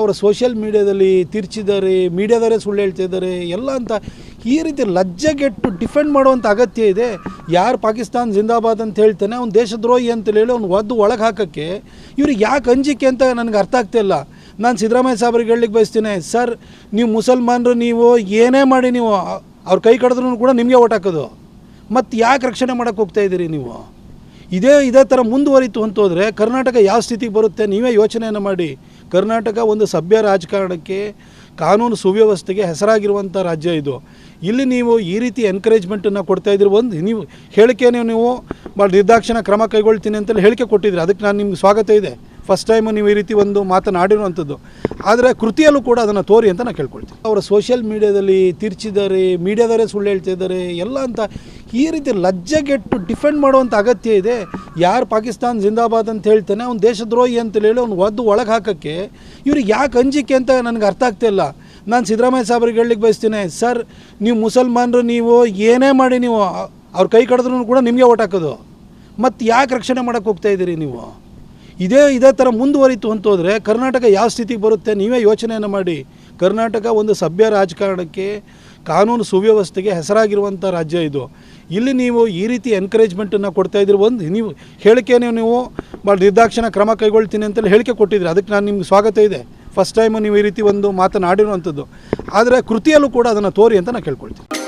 ಅವರ ಸೋಷಿಯಲ್ ಮೀಡಿಯಾದಲ್ಲಿ ತಿರ್ಚಿದ್ದಾರೆ ಮೀಡಿಯಾದವರೇ ಸುಳ್ಳು ಹೇಳ್ತಾ ಇದ್ದಾರೆ ಎಲ್ಲ ಅಂತ ಈ ರೀತಿ ಲಜ್ಜೆಗೆಟ್ಟು ಡಿಫೆಂಡ್ ಮಾಡುವಂಥ ಅಗತ್ಯ ಇದೆ. ಯಾರು ಪಾಕಿಸ್ತಾನ, ಜಿಂದಾಬಾದ್ ಅಂತ ಹೇಳ್ತಾನೆ, ಅವ್ನು ದೇಶದ್ರೋಹಿ ಅಂತ ಹೇಳಿ ಅವ್ನು ಒದ್ದು ಒಳಗೆ ಹಾಕೋಕ್ಕೆ ಇವ್ರಿಗೆ ಯಾಕೆ ಅಂಜಿಕೆ ಅಂತ ನನಗೆ ಅರ್ಥ ಆಗ್ತಿಲ್ಲ ನಾನು ಸಿದ್ದರಾಮಯ್ಯ ಸಾಬ್ರಿಗೆ ಹೇಳಲಿಕ್ಕೆ ಬಯಸ್ತೀನಿ, ಸರ್, ನೀವು ಮುಸಲ್ಮಾನರು, ನೀವು ಏನೇ ಮಾಡಿ ನೀವು, ಅವ್ರ ಕೈ ಕಡಿದ್ರೂ ಕೂಡ ನಿಮಗೆ ಓಟ್ ಹಾಕೋದು. ಮತ್ತು ಯಾಕೆ ರಕ್ಷಣೆ ಮಾಡೋಕ್ಕೆ ಹೋಗ್ತಾ ಇದ್ದೀರಿ ನೀವು? ಇದೇ ಇದೇ ಥರ ಮುಂದುವರಿತು ಅಂತ ಹೋದರೆ ಕರ್ನಾಟಕ ಯಾವ ಸ್ಥಿತಿಗೆ ಬರುತ್ತೆ, ನೀವೇ ಯೋಚನೆಯನ್ನು ಮಾಡಿ. ಕರ್ನಾಟಕ ಒಂದು ಸಭ್ಯ ರಾಜಕಾರಣಕ್ಕೆ ಕಾನೂನು ಸುವ್ಯವಸ್ಥೆಗೆ ಹೆಸರಾಗಿರುವಂಥ ರಾಜ್ಯ ಇದು. ಇಲ್ಲಿ ನೀವು ಈ ರೀತಿ ಎನ್ಕರೇಜ್ಮೆಂಟನ್ನು ಕೊಡ್ತಾ ಇದ್ದೀರಿ, ಒಂದು ನೀವು ಹೇಳಿಕೆನೇ ನೀವು ಭಾಳ ನಿರ್ದಾಕ್ಷಿಣ ಕ್ರಮ ಕೈಗೊಳ್ತೀನಿ ಅಂತೇಳಿ ಹೇಳಿಕೆ ಕೊಟ್ಟಿದ್ರಿ. ಅದಕ್ಕೆ ನಾನು ನಿಮ್ಗೆ ಸ್ವಾಗತ ಇದೆ. ಫಸ್ಟ್ ಟೈಮ್ ನೀವು ಈ ರೀತಿ ಒಂದು ಮಾತನಾಡಿರುವಂಥದ್ದು ಆದರೆ ಕೃತಿಯಲ್ಲೂ ಕೂಡ ಅದನ್ನು ತೋರಿ ಅಂತ ನಾನು ಕೇಳ್ಕೊಳ್ತೀನಿ. ಅವರ ಸೋಷಿಯಲ್ ಮೀಡಿಯಾದಲ್ಲಿ ತಿರ್ಚಿದ್ದಾರೆ ಮೀಡಿಯಾದವರೇ ಸುಳ್ಳು ಹೇಳ್ತಿದ್ದಾರೆ ಎಲ್ಲ ಅಂತ ಈ ರೀತಿ ಲಜ್ಜೆಗೆಟ್ಟು ಡಿಫೆಂಡ್ ಮಾಡುವಂಥ ಅಗತ್ಯ ಇದೆ. ಯಾರು ಪಾಕಿಸ್ತಾನ್ ಜಿಂದಾಬಾದ್ ಅಂತ ಹೇಳ್ತಾನೆ, ಅವ್ನು ದೇಶದ್ರೋಹಿ ಅಂತ ಹೇಳಿ ಅವ್ನು ಒದ್ದು ಒಳಗೆ ಹಾಕೋಕ್ಕೆ ಇವ್ರಿಗೆ ಯಾಕೆ ಅಂಜಿಕೆ ಅಂತ ನನಗೆ ಅರ್ಥ ಆಗ್ತಿಲ್ಲ ನಾನು ಸಿದ್ದರಾಮಯ್ಯ ಸಾಬ್ರಿಗೆ ಹೇಳಲಿಕ್ಕೆ ಬಯಸ್ತೀನಿ, ಸರ್, ನೀವು ಮುಸಲ್ಮಾನರು, ನೀವು ಏನೇ ಮಾಡಿ ನೀವು ಅವ್ರ ಕೈ ಕಡಿದ್ರೂ ಕೂಡ ನಿಮಗೆ ಓಟ್ ಹಾಕೋದು. ಮತ್ತು ಯಾಕೆ ರಕ್ಷಣೆ ಮಾಡೋಕೆ ಹೋಗ್ತಾ ಇದ್ದೀರಿ ನೀವು? ಇದೇ ಇದೇ ಥರ ಮುಂದುವರಿತು ಅಂತ ಹೋದರೆ ಕರ್ನಾಟಕ ಯಾವ ಸ್ಥಿತಿಗೆ ಬರುತ್ತೆ? ನೀವೇ ಯೋಚನೆಯನ್ನು ಮಾಡಿ. ಕರ್ನಾಟಕ ಒಂದು ಸಭ್ಯ ರಾಜಕಾರಣಕ್ಕೆ ಕಾನೂನು ಸುವ್ಯವಸ್ಥೆಗೆ ಹೆಸರಾಗಿರುವಂಥ ರಾಜ್ಯ ಇದು. ಇಲ್ಲಿ ನೀವು ಈ ರೀತಿ ಎನ್ಕರೇಜ್ಮೆಂಟನ್ನು ಕೊಡ್ತಾ ಇದ್ದೀರಿ, ಒಂದು ನೀವು ಹೇಳಿಕೆ ನೀವು ಭಾಳ ನಿರ್ದಾಕ್ಷಿಣ ಕ್ರಮ ಕೈಗೊಳ್ತೀನಿ ಅಂತೇಳಿ ಹೇಳಿಕೆ ಕೊಟ್ಟಿದ್ರಿ. ಅದಕ್ಕೆ ನಾನು ನಿಮ್ಗೆ ಸ್ವಾಗತ ಇದೆ. ಫಸ್ಟ್ ಟೈಮ್ ನೀವು ಈ ರೀತಿ ಒಂದು ಮಾತನಾಡಿರುವಂಥದ್ದು. ಆದರೆ ಕೃತಿಯಲ್ಲೂ ಕೂಡ ಅದನ್ನು ತೋರಿ ಅಂತ ನಾನು ಕೇಳ್ಕೊಳ್ತೀನಿ.